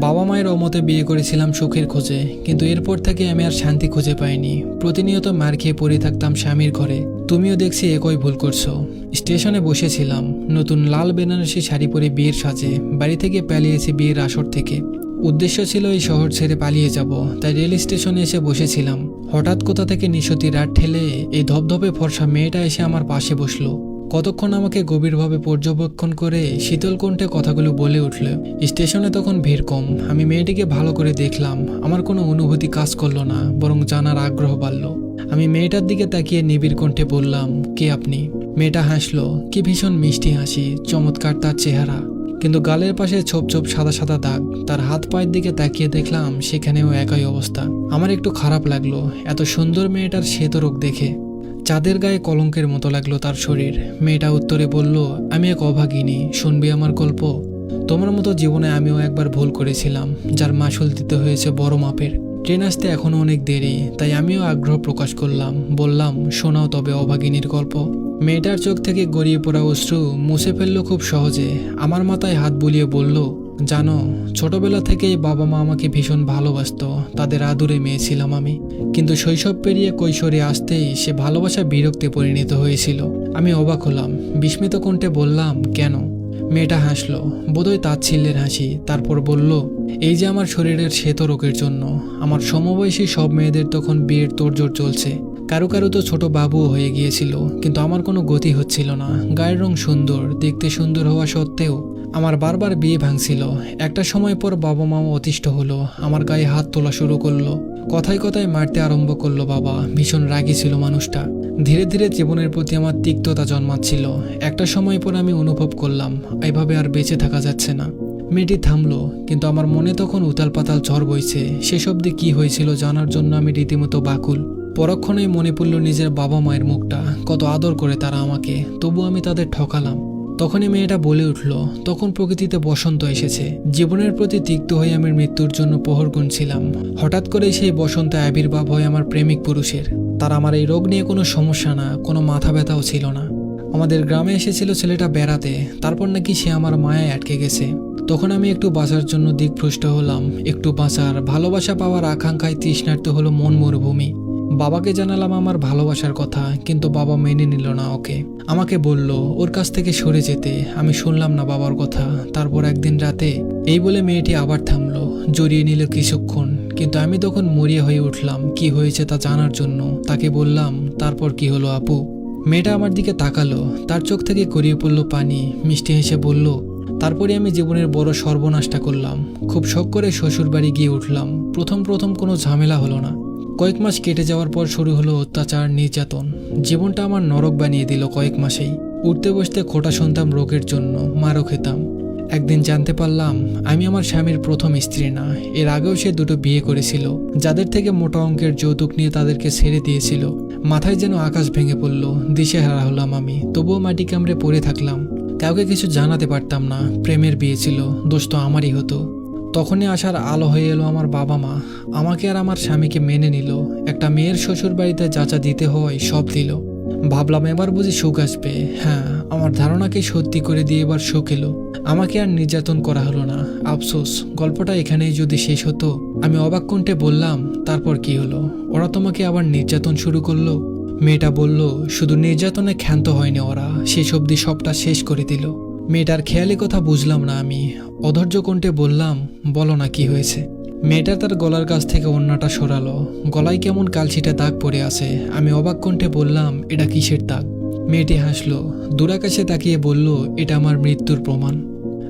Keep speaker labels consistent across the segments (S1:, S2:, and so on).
S1: বাবা মায়ের অমতে বিয়ে করেছিলাম সুখের খোঁজে, কিন্তু এরপর থেকে আমি আর শান্তি খুঁজে পাইনি। প্রতিনিয়ত মার খেয়ে পড়ে থাকতাম স্বামীর ঘরে। তুমিও দেখছি একই ভুল করছ। স্টেশনে বসেছিলাম, নতুন লাল বেনারসি শাড়ি পরে বিয়ের সাজে, বাড়ি থেকে পালিয়েছি বিয়ের আসর থেকে। উদ্দেশ্য ছিল এই শহর ছেড়ে পালিয়ে যাব, তাই রেল স্টেশনে এসে বসেছিলাম। হঠাৎ কোথা থেকে নিশতি রাত ঠেলে এই ধপধপে ফর্সা মেয়েটা এসে আমার পাশে বসল। কতক্ষণ আমাকে গভীরভাবে পর্যবেক্ষণ করে শীতল কণ্ঠে কথাগুলো বলে উঠল, স্টেশনে তখন ভিড় কম। আমি মেয়েটিকে ভালো করে দেখলাম। আমার কোনো অনুভূতি কাজ করল না, বরং জানার আগ্রহ বাড়ল। আমি মেয়েটার দিকে তাকিয়ে নিবিড় কণ্ঠে বললাম, কে আপনি? মেয়েটা হাসলো, কি ভীষণ মিষ্টি হাসি, চমৎকার তার চেহারা। কিন্তু গালের পাশে ছোপ ছোপ সাদা সাদা দাগ। তার হাত পায়ের দিকে তাকিয়ে দেখলাম সেখানেও একই অবস্থা। আমার একটু খারাপ লাগল, এত সুন্দর মেয়েটার শ্বেত রোগ দেখে। চাঁদের গায়ে কলঙ্কের মতো লাগল তার শরীর। মেয়েটা উত্তরে বলল, আমি এক অভাগিনী, শুনবি আমার গল্প? তোমার মতো জীবনে আমিও একবার ভুল করেছিলাম, যার মাসুল দিতে হয়েছে বড় মাপের। ট্রেন আসতে এখনও অনেক দেরি, তাই আমিও আগ্রহ প্রকাশ করলাম। বললাম, শোনাও তবে অভাগিনীর গল্প। মেয়েটার চোখ থেকে গড়িয়ে পড়া অশ্রু মুছে ফেলল খুব সহজে। আমার মাথায় হাত বুলিয়ে বলল জানো, ছোটবেলা থেকেই বাবা মা আমাকে ভীষণ ভালোবাসতো। তাদের আদুরে মেয়ে ছিলাম আমি। কিন্তু শৈশব পেরিয়ে কৈশোরে আসতেই সে ভালোবাসা বিরক্তে পরিণত হয়েছিল। আমি অবাক হলাম। বিস্মিত কণ্ঠে বললাম, কেন? মেয়েটা হাসলো। বোধহয় তাচ্ছিল্যের হাসি। তারপর বলল, এই যে আমার শরীরের শ্বেত রোগের জন্য, আমার সমবয়সী সব মেয়েদের তখন বিয়ের তোড়জোড় চলছে। কারও কারও তো ছোট বাবুও হয়ে গিয়েছিল, কিন্তু আমার কোনো গতি হচ্ছিল না। গায়ের রং সুন্দর, দেখতে সুন্দর হওয়া সত্ত্বেও আমার বারবার বিয়ে ভাঙছিল। একটা সময় পর বাবা মাও অতিষ্ঠ হলো, আমার গায়ে হাত তোলা শুরু করল। কথায় কথায় মারতে আরম্ভ করল বাবা, ভীষণ রাগী ছিল মানুষটা। ধীরে ধীরে জীবনের প্রতি আমার তিক্ততা জন্মাচ্ছিল। একটা সময় পর আমি অনুভব করলাম, এভাবে আর বেঁচে থাকা যাচ্ছে না। মেয়েটি থামলো, কিন্তু আমার মনে তখন উতাল পাতাল ঝড় বইছে। সেসব দিয়ে কী হয়েছিল জানার জন্য আমি রীতিমতো বাকুল। পরক্ষণেই মনে পড়ল নিজের বাবা মায়ের মুখটা, কত আদর করে তারা আমাকে তবু আমি তাদের ঠকালাম। তখনই মেয়েটা বলে উঠল, তখন প্রকৃতিতে বসন্ত এসেছে। জীবনের প্রতি তিক্ত হয়ে আমি মৃত্যুর জন্য প্রহর গুনছিলাম। হঠাৎ করে সেই বসন্তে আবির্ভাব হয় আমার প্রেমিক পুরুষের। তার আমার এই রোগ নিয়ে কোনো সমস্যা না, কোনো মাথা ব্যথাও ছিল না। আমাদের গ্রামে এসেছিল ছেলেটা বেড়াতে, তারপর নাকি সে আমার মায়ায় আটকে গেছে। তখন আমি একটু বাঁচার জন্য দিকভ্রষ্ট হলাম, একটু বাঁচার, ভালোবাসা পাওয়ার আকাঙ্ক্ষায় তৃষ্ণার্ত হলো মন মরুভূমি। বাবাকে জানালাম আমার ভালোবাসার কথা, কিন্তু বাবা মেনে নিল না ওকে। আমাকে বলল, ওর কাছ থেকে সরে যেতে। আমি শুনলাম না বাবার কথা। তারপর একদিন রাতে এই বলে মেয়েটি আবার থামলো, জড়িয়ে নিল কিছুক্ষণ। কিন্তু আমি তখন মরিয়া হয়ে উঠলাম, কি হয়েছে তা জানার জন্য। তাকে বললাম, তারপর কি হলো আপু? মেয়েটা আমার দিকে তাকালো, তার চোখ থেকে গড়িয়ে পড়ল পানি। মিষ্টি হেসে বলল তারপরে আমি জীবনের বড় সর্বনাশটা করলাম। খুব শখ করে শ্বশুর বাড়ি গিয়ে উঠলাম। প্রথম প্রথম কোনো ঝামেলা হলো না। কয়েক মাস কেটে যাওয়ার পর শুরু হলো অত্যাচার, নির্যাতন। জীবনটা আমার নরক বানিয়ে দিল কয়েক মাসেই। উঠতে বসতে খোটা শুনতাম রোগের জন্য, মারও খেতাম। একদিন জানতে পারলাম, আমি আমার স্বামীর প্রথম স্ত্রী না। এর আগেও সে দুটো বিয়ে করেছিল, যাদের থেকে মোটা অঙ্কের যৌতুক নিয়ে তাদেরকে ছেড়ে দিয়েছিল। মাথায় যেন আকাশ ভেঙে পড়ল, দিশেহারা হলাম আমি, তবুও মাটি কামড়ে পড়ে থাকলাম। কাউকে কিছু জানাতে পারতাম না, প্রেমের বিয়ে ছিল, দোষ তো আমারই হতো। তখনই আসার আলো হয়ে এলো আমার বাবা মা। আমাকে আর আমার স্বামীকে মেনে নিল। একটা মেয়ের শ্বশুর বাড়িতে যাচা দিতে হয়, সব দিল। ভাবলাম এবার বুঝি সুখ আসবে। হ্যাঁ আমার ধারণাকে সত্যি করে দিয়ে এবার সুখ এলো। আমাকে আর নির্যাতন করা হলো না। আফসোস, গল্পটা এখানেই যদি শেষ হতো, আমি অবাক কণ্ঠে বললাম, তারপর কি হলো? ওরা তোমাকে আবার নির্যাতন শুরু করল? মেয়েটা বলল, শুধু নির্যাতনে ক্ষান্ত হয়নি ওরা সেই সবদি সবটা শেষ করে দিল। মেয়েটার খেয়ালি কথা বুঝলাম না আমি। অধৈর্য কণ্ঠে বললাম, বলো না কি হয়েছে? মেয়েটা তার গলার কাছ থেকে অন্যটা সরালো। গলায় কেমন কালছিটা দাগ পড়ে আছে। আমি অবাক কণ্ঠে বললাম, এটা কিসের দাগ? মেয়েটি হাসলো, দূরাকাশে তাকিয়ে বলল, এটা আমার মৃত্যুর প্রমাণ।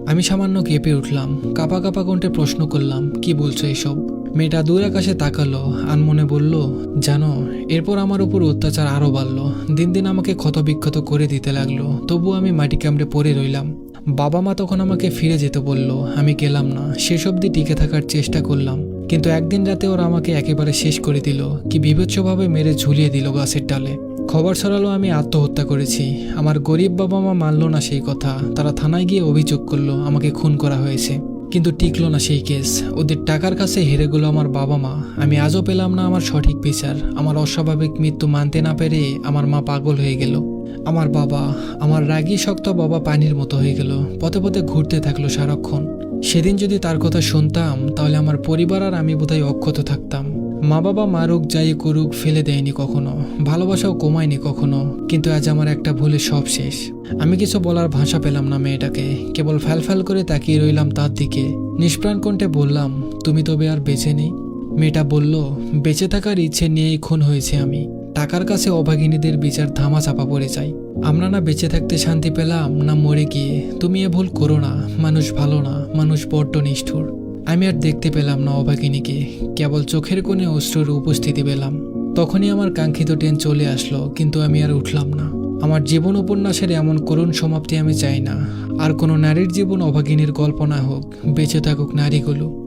S1: আমি সামান্য কেঁপে উঠলাম, কাপা কাপা কণ্ঠে প্রশ্ন করলাম, কি বলছো এসব? মেয়েটা দূর আকাশে তাকালো, আনমনে বলল, জানো, এরপর আমার উপর অত্যাচার আরও বাড়ল। দিন দিন আমাকে ক্ষতবিক্ষত করে দিতে লাগল, তবু আমি মাটি কামড়ে পড়ে রইলাম। বাবা মা তখন আমাকে ফিরে যেতে বলল, আমি গেলাম না। শেষ অবধি টিকে থাকার চেষ্টা করলাম। কিন্তু একদিন রাতে ওরা আমাকে একেবারে শেষ করে দিল, কি বিভৎসভাবে মেরে ঝুলিয়ে দিল গাছের ডালে। খবর ছড়ালো, আমি আত্মহত্যা করেছি। আমার গরিব বাবা মা মানল না সেই কথা। তারা থানায় গিয়ে অভিযোগ করল, আমাকে খুন করা হয়েছে। কিন্তু টিকলো না সেই কেস। ওদের টাকার কাছে হেরে গেল আমার বাবা মা। আমি আজও পেলাম না আমার সঠিক বিচার। আমার অস্বাভাবিক মৃত্যু মানতে না পেরে আমার মা পাগল হয়ে গেল। আমার বাবা, আমার রাগী শক্ত বাবা পানির মতো হয়ে গেল। পথে পথে ঘুরতে থাকল সারাক্ষণ। সেদিন যদি তার কথা শুনতাম, তাহলে আমার পরিবার আর আমি বোধহয় অক্ষত থাকতাম। মা বাবা মারুক যাই করুক ফেলে দেয়নি কখনো, ভালোবাসাও কমায়নি কখনো, কিন্তু আজ আমার একটা ভুলে সব শেষ। আমি কিছু বলার ভাষা পেলাম না মেয়েটাকে, কেবল ফ্যাল করে তাকিয়ে রইলাম তার দিকে। নিষ্প্রাণ কণ্ঠে বললাম, তুমি তবে আর বেঁচে নেই? মেয়েটা বলল, বেঁচে থাকার ইচ্ছে নিয়েই খুন হয়েছে আমি। টাকার কাছে অভাগিনীদের বিচার ধামা চাপা পড়ে যায় আমরা না বেঁচে থাকতে শান্তি পেলাম, না মরে গিয়ে। তুমি এ ভুল করো না, মানুষ ভালো না, মানুষ বড্ড নিষ্ঠুর। আমি আর দেখতে পেলাম না অভাগিনীকে কেবল চোখের কোণে অশ্রুর উপস্থিতি পেলাম। তখনই আমার কাঙ্ক্ষিত ট্রেন চলে আসলো, কিন্তু আমি আর উঠলাম না। আমার জীবন উপন্যাসের এমন করুণ সমাপ্তি আমি চাই না। আর কোনো নারীর জীবন অভাগিনীর গল্প না হোক, বেঁচে থাকুক নারীগুলো।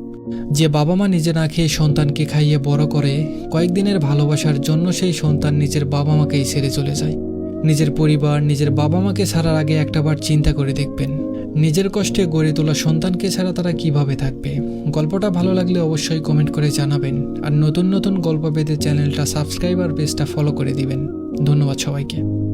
S1: যে বাবা মা নিজে না খেয়ে সন্তানকে খাইয়ে বড় করে, কয়েকদিনের ভালোবাসার জন্য সেই সন্তান নিজের বাবা মাকেই ছেড়ে চলে যায়। নিজের পরিবার, নিজের বাবা মাকে ছাড়ার আগে একটাবার চিন্তা করে দেখবেন। নিজের কষ্টে গড়ে তোলা সন্তানকে ছাড়া তারা কীভাবে থাকবে? গল্পটা ভালো লাগলে অবশ্যই কমেন্ট করে জানাবেন। আর নতুন নতুন গল্প পেতে চ্যানেলটা সাবস্ক্রাইব আর পেজটা ফলো করে দিবেন। ধন্যবাদ সবাইকে।